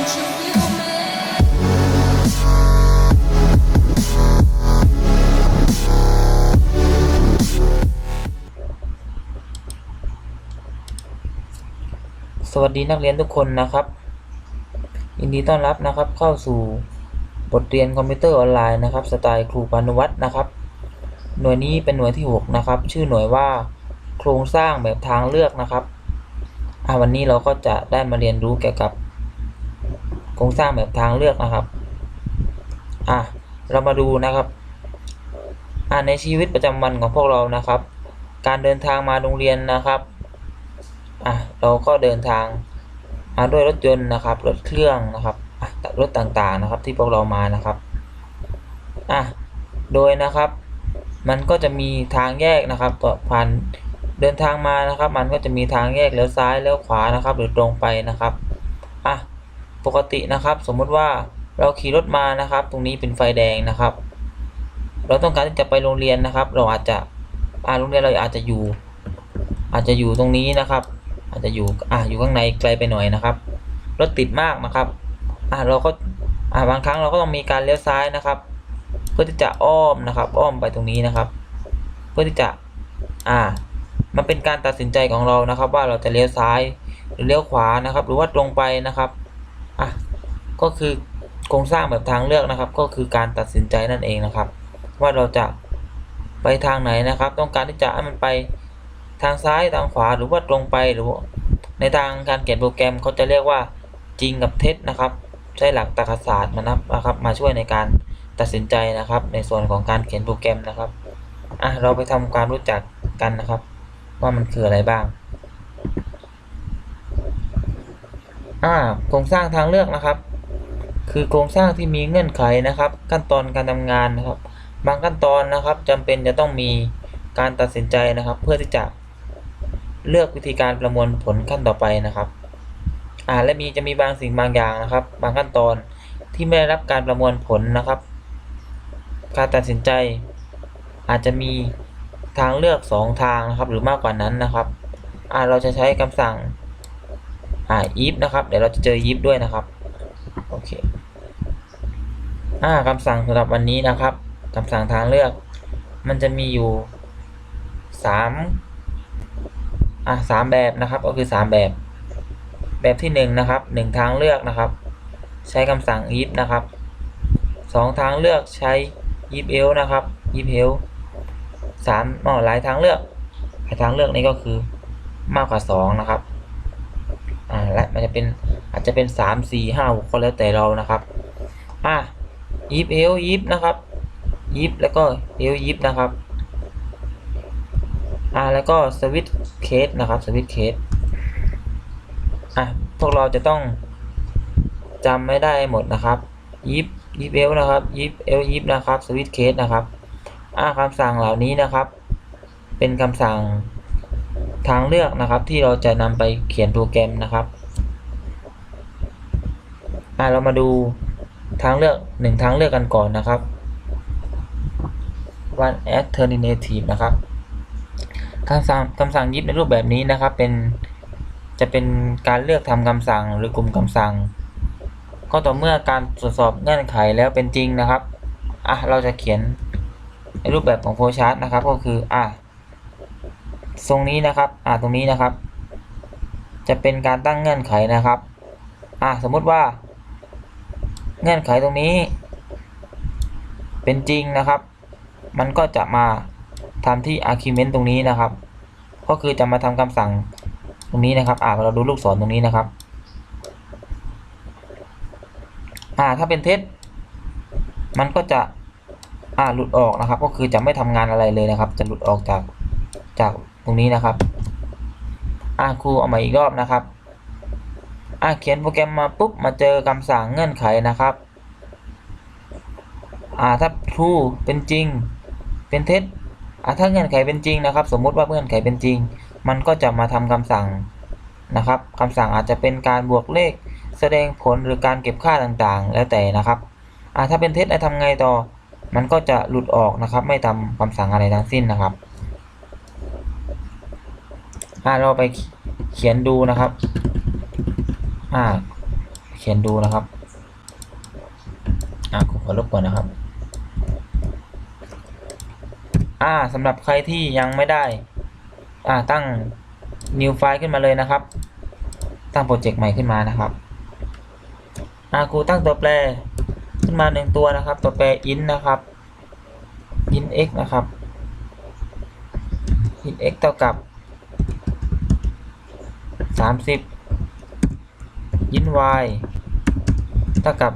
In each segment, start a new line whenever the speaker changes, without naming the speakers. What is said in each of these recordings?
สวัสดีนักเรียนทุกคนนะครับ ยินดีต้อนรับนะครับเข้าสู่บทเรียนคอมพิวเตอร์ออนไลน์นะครับ สไตล์ครูพานุวัฒน์นะครับ หน่วยนี้เป็นหน่วยที่ 6 นะครับ ชื่อหน่วยว่าโครงสร้างแบบทางเลือกนะครับอ่าวันนี้เราก็จะได้มาเรียนรู้เกี่ยวกับ ครงสร้างแบบทางเลือกนะครับ อะ เรามาดูนะครับ อ่าในชีวิตประจำวันของพวกเรานะครับ การเดินทางมาโรงเรียนนะครับ อะ เราก็เดินทางมาด้วยรถยนต์นะครับ รถเครื่องนะครับอะรถต่างๆนะครับที่พวกเรามานะครับ อะ โดยนะครับ มันก็จะมีทางแยกนะครับต่อผ่านเดินทางมานะครับ มันก็จะมีทางแยกเลี้ยวซ้ายเลี้ยวขวานะครับ หรือตรงไปนะครับ อะ ปกตินะครับ สมมติว่าเราขี่รถมานะครับ ตรงนี้เป็นไฟแดงนะครับ เราต้องการที่จะไปโรงเรียนนะครับ เราอาจจะอ่าโรงเรียนเราอาจจะอยู่ อาจจะอยู่ตรงนี้นะครับ อาจจะอยู่อะอยู่ข้างในไกลไปหน่อยนะครับรถติดมากนะครับอะเราก็อะบางครั้งเราก็ต้องมีการเลี้ยวซ้ายนะครับ เพื่อที่จะอ้อมนะครับ อ้อมไปตรงนี้นะครับ เพื่อที่จะอ่ามันเป็นการตัดสินใจของเรานะครับ ว่าเราจะเลี้ยวซ้ายหรือเลี้ยวขวานะครับ หรือว่าตรงไปนะครับ อะก็คือโครงสร้างแบบทางเลือกนะครับ ก็คือการตัดสินใจนั่นเองนะครับ ว่าเราจะไปทางไหนนะครับ ต้องการที่จะให้มันไปทางซ้ายทางขวาหรือว่าตรงไปหรือว่าในทางการเขียนโปรแกรมเขาจะเรียกว่าจริงกับเท็จนะครับ ใช้หลักตรรกศาสตร์มานับนะครับ มาช่วยในการตัดสินใจนะครับ ในส่วนของการเขียนโปรแกรมนะครับอะเราไปทำความรู้จักกันนะครับ ว่ามันคืออะไรบ้าง อ่าโครงสร้างทางเลือกนะครับ คือโครงสร้างที่มีเงื่อนไขนะครับ ขั้นตอนการทำงานนะครับ บางขั้นตอนนะครับจำเป็นจะต้องมีการตัดสินใจนะครับ เพื่อที่จะเลือกวิธีการประมวลผลขั้นต่อไปนะครับ อ่าและมีจะมีบางสิ่งบางอย่างนะครับ บางขั้นตอนที่ไม่ได้รับการประมวลผลนะครับ การตัดสินใจ อาจจะมีทางเลือกสองทางนะครับ หรือมากกว่านั้นนะครับอ่าเราจะใช้คำสั่ง อ่า if นะครับ เดี๋ยวเราจะเจอ if ด้วยนะครับ โอเค อ่าคำสั่งสำหรับวันนี้นะครับคำสั่งทางเลือก มันจะมีอยู่สามอะสามแบบนะครับ ก็คือสามแบบ แบบที่หนึ่งนะครับหนึ่งทางเลือกนะครับ ใช้คำสั่ง if นะครับสองทางเลือกใช้ if else นะครับ if else สามอ๋อหลายทางเลือกหลายทางเลือกนี้ก็คือมากกว่าสองนะครับ อ่าและมันจะเป็นอาจจะเป็นสามสี่ห้าหกก็แล้วแต่เรานะครับอะ if else if นะครับ if แล้วก็ else if นะครับอ่าแล้วก็สวิตเคสนะครับสวิตเคสอะพวกเราจะต้องจำไม่ได้หมดนะครับยิบยิบเอลนะครับยิบเอลยิบนะครับสวิตเคสนะครับอ่าคำสั่งเหล่านี้นะครับ เป็นคำสั่ง ทางเลือกนะครับที่เราจะนำไปเขียนโปรแกรมนะครับอ่าเรามาดูทางเลือกหนึ่งทางเลือกกันก่อนนะครับ one alternative นะครับคำสั่งคำสั่งยิบในรูปแบบนี้นะครับ เป็นจะเป็นการเลือกทำคำสั่งหรือกลุ่มคำสั่ง ก็ต่อเมื่อการตรวจสอบเงื่อนไขแล้วเป็นจริงนะครับอะเราจะเขียนในรูปแบบของโฟลชาร์ตนะครับ ก็คืออะ ตรงนี้นะครับอะตรงนี้นะครับ จะเป็นการตั้งเงื่อนไขนะครับอะสมมุติว่า เงื่อนไขตรงนี้ เป็นจริงนะครับ มันก็จะมาทำที่ argument ตรงนี้นะครับ ก็คือจะมาทำคำสั่งตรงนี้นะครับอ่าเราดูลูกศรตรงนี้นะครับอ่าถ้าเป็นเท็จมันก็จะอ่าหลุดออกนะครับ ก็คือจะไม่ทำงานอะไรเลยนะครับ จะหลุดออกจากจาก รงนี้นะครับ อ่าครูเอามาอีกรอบนะครับ อ่าเขียนโปรแกรมมาปุ๊บมาเจอคำสั่งเงื่อนไขนะครับ อ่าถ้า true เป็นจริง เป็นเท็จอะถ้าเงื่อนไขเป็นจริงนะครับ สมมุติว่าเงื่อนไขเป็นจริง มันก็จะมาทำคำสั่งนะครับคำสั่งอาจจะเป็นการบวกเลข แสดงผลหรือการเก็บค่าต่างๆ แล้วแต่นะครับอะถ้าเป็นเท็จทำไงต่อ มันก็จะหลุดออกนะครับ ไม่ทำคำสั่งอะไรทั้งสิ้นนะครับ อะเราไปเขียนดูนะครับ อ่า เขียนดูนะครับ อ่าครูขอลบก่อนนะครับ อ่าสำหรับใครที่ยังไม่ได้ อ่าตั้ง new file ขึ้นมาเลยนะครับ ตั้งโปรเจกต์ใหม่ขึ้นมานะครับอ่าครูตั้งตัวแปรขึ้นมาหนึ่งตัวนะครับ ตัวแปร int นะครับ int x นะครับ int x เท่ากับ สามสิบ int y เท่ากับ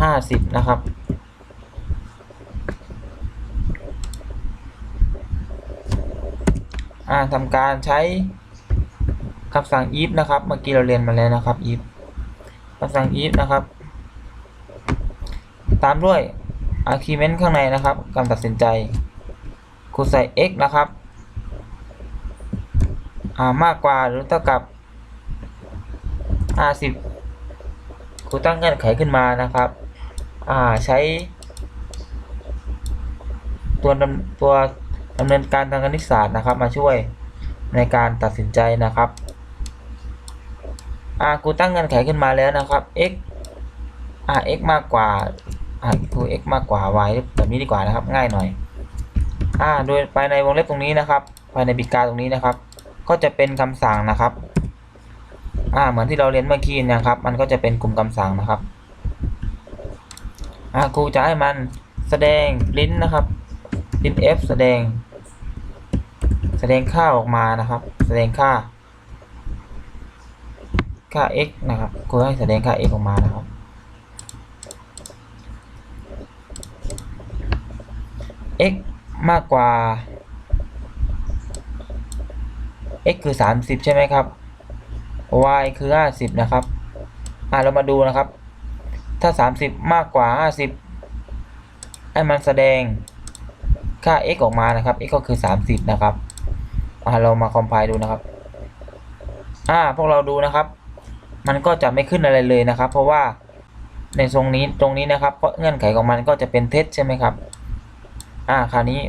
ห้าสิบนะครับ อ่าทำการใช้คำสั่ง if นะครับ เมื่อกี้เราเรียนมาแล้วนะครับ if คำสั่ง if นะครับ ตามด้วย argument ข้างในนะครับการตัดสินใจครูใส่ x นะครับ อ่ามากกว่าหรือเท่ากับ 50ครูตั้งเงื่อนไขขึ้นมานะครับอ่าใช้ตัวตัวดำเนินการทางคณิตศาสตร์นะครับ มาช่วยในการตัดสินใจนะครับอ่ากูตั้งเงื่อนไขขึ้นมาแล้วนะครับ x อ่า x มากกว่าอ่าคู x มากกว่า y แบบนี้ดีกว่านะครับ ง่ายหน่อยอ่าโดยภายในวงเล็บตรงนี้นะครับภายในปีกาตรงนี้นะครับ ก็จะเป็นคำสั่งนะครับ อ่าเหมือนที่เราเรียนเมื่อกี้นะครับ มันก็จะเป็นกลุ่มคำสั่งนะครับอ่าครูจะให้มันแสดงลิ้นนะครับลิ้น f แสดง แสดงค่าออกมานะครับ แสดงค่า ค่า x นะครับครูให้แสดงค่า x ออกมานะครับ x มากกว่า x คือ 30 ใช่ไหมครับ y คือ 50 นะครับ อ่าเรามาดูนะครับ ถ้า 30 มากกว่า 50 ให้มันแสดงค่า x ออกมานะครับ x ก็คือ 30 นะครับ อ่าเรามาคอมไพล์ดูนะครับ อ่า พวกเราดูนะครับ มันก็จะไม่ขึ้นอะไรเลยนะครับ เพราะว่าในตรงนี้ตรงนี้นะครับเพราะเงื่อนไขของมันก็จะเป็นเท็จใช่ไหมครับ อ่าคราวนี้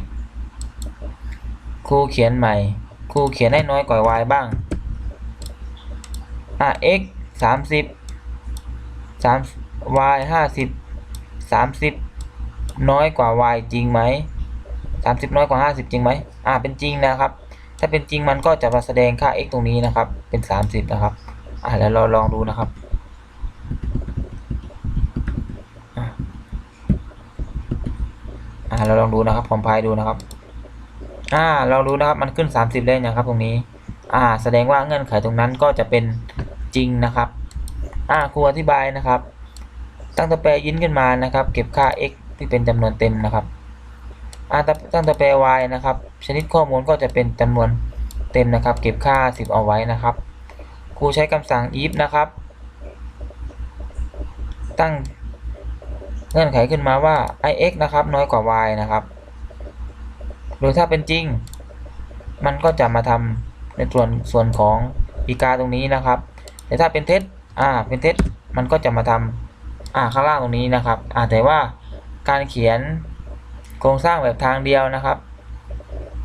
ครูเขียนใหม่ครูเขียนให้น้อยกว่า y บ้าง อ่า x สามสิบสาม y ห้าสิบสามสิบน้อยกว่า y จริงไหมสามสิบน้อยกว่าห้าสิบจริงไหมอ่าเป็นจริงนะครับ ถ้าเป็นจริงมันก็จะมาแสดงค่า x ตรงนี้นะครับ เป็นสามสิบนะครับ อ่าแล้วเราลองดูนะครับอ่าเราลองดูนะครับคอมพล์ดูนะครับ อ่าเราดูนะครับมันขึ้น 30ได้ยังครับ ตรงนี้ อ่า แสดงว่าเงื่อนไขตรงนั้นก็จะเป็น จริงนะครับอ่าครูอธิบายนะครับ ตั้งตัวแปรยินขึ้นมานะครับ เก็บค่า x ที่เป็นจำนวนเต็มนะครับอ่าตั้งตัวแปร y นะครับ ชนิดข้อมูลก็จะเป็นจำนวนเต็มนะครับ เก็บค่า 10 เอาไว้นะครับครูใช้คำสั่ง if นะครับ ตั้งเงื่อนไขขึ้นมาว่า ix นะครับ น้อยกว่า y นะครับหรือถ้าเป็นจริง มันก็จะมาทำในส่วนส่วนของปีกาตรงนี้นะครับ แต่ถ้าเป็นเท็จอ่าเป็นเท็จมันก็จะมาทำอ่าข้างล่างตรงนี้นะครับอ่าแต่ว่าการเขียนโครงสร้างแบบทางเดียวนะครับ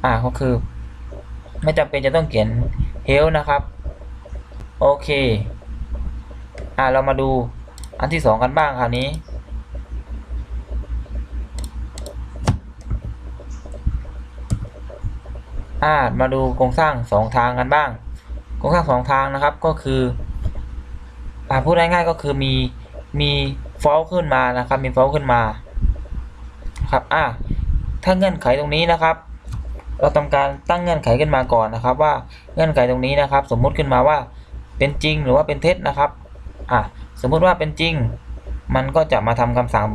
อ่าก็คือ ไม่จำเป็นจะต้องเขียน help นะครับโอเคอ่าเรามาดูอันที่สองกันบ้างคราวนี้อ่ามาดูโครงสร้างสองทางกันบ้าง โครงสร้างสองทางนะครับก็คือ อ่าพูดง่ายๆก็คือมีมีฟอลขึ้นมานะครับ มีฟอลขึ้นมาครับอ่าถ้าเงื่อนไขตรงนี้นะครับ เราทำการตั้งเงื่อนไขขึ้นมาก่อนนะครับ ว่าเงื่อนไขตรงนี้นะครับ สมมุติขึ้นมาว่าเป็นจริงหรือว่าเป็นเท็จนะครับอ่าสมมุติว่าเป็นจริง มันก็จะมาทำคำสั่ง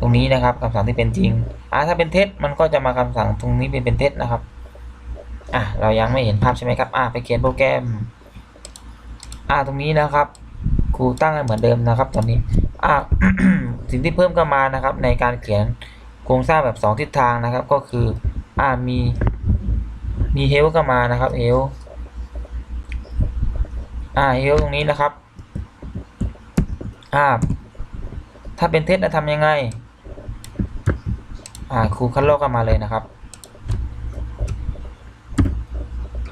ตรงนี้นะครับคำสั่งที่เป็นจริงอ่าถ้าเป็นเท็จมันก็จะมาคำสั่งตรงนี้เป็นเป็นเท็จนะครับอะเรายังไม่เห็นภาพใช่ไหมครับอะไปเขียนโปรแกรมอะตรงนี้นะครับ ครูตั้งให้เหมือนเดิมนะครับ ตอนนี้อะสิ่งที่เพิ่มเข้ามานะครับ ในการเขียนโครงสร้างแบบสองทิศทางนะครับ ก็คืออ่ามีมีเฮลเข้ามานะครับเฮลอ่าเฮลตรงนี้นะครับอ่าถ้าเป็นเท็จจะทำยังไงอ่าครูคัดลอกเข้ามาเลยนะครับ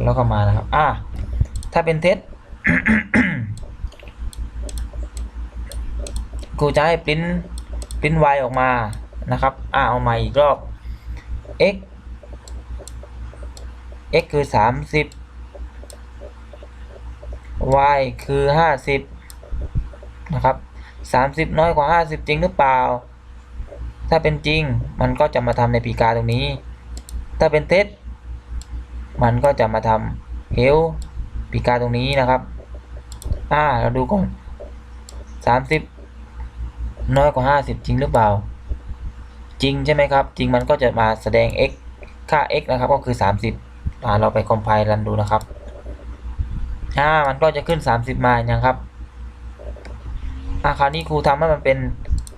แล้วก็มานะครับอ่าถ้าเป็นเท็จ ครูจะให้ปริ้นปริ้น y ออกมานะครับอ่าเอาใหม่อีกรอบ x x คือสามสิบ y คือห้าสิบนะครับสามสิบน้อยกว่าห้าสิบจริงหรือเปล่า ถ้าเป็นจริงมันก็จะมาทำในปีกาตรงนี้ ถ้าเป็นเท็จมันก็จะมาทำเฮลปีกาตรงนี้นะครับ อ่า เราดูก่อนสามสิบ น้อยกว่าห้าสิบจริงหรือเปล่า จริงใช่ไหมครับ จริงมันก็จะมาแสดง x ค่า x นะครับ ก็คือสามสิบอ่าเราไปคอมไพล์รันดูนะครับอ่ามันก็จะขึ้นสามสิบมาอย่างครับอ่าคราวนี้ครูทำให้มันเป็น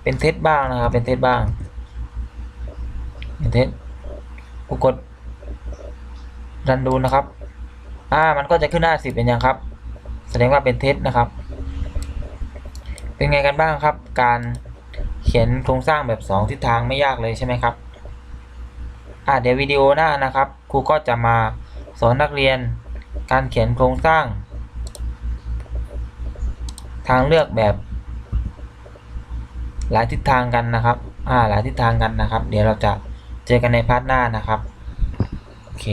เป็นเท็จบ้างนะครับ เป็นเท็จบ้างเป็นเท็จครูกดรันดูนะครับ อ่า มันก็จะขึ้นหน้าสิบเป็นยังครับ แสดงว่าเป็นเท็จนะครับ เป็นไงกันบ้างครับ การเขียนโครงสร้างแบบสองทิศทางไม่ยากเลยใช่ไหมครับอ่าเดี๋ยววิดีโอหน้านะครับครูก็จะมาสอนนักเรียน การเขียนโครงสร้าง ทางเลือกแบบ หลายทิศทางกันนะครับอ่าหลายทิศทางกันนะครับ เดี๋ยวเราจะเจอกันในพาร์ทหน้านะครับโอเค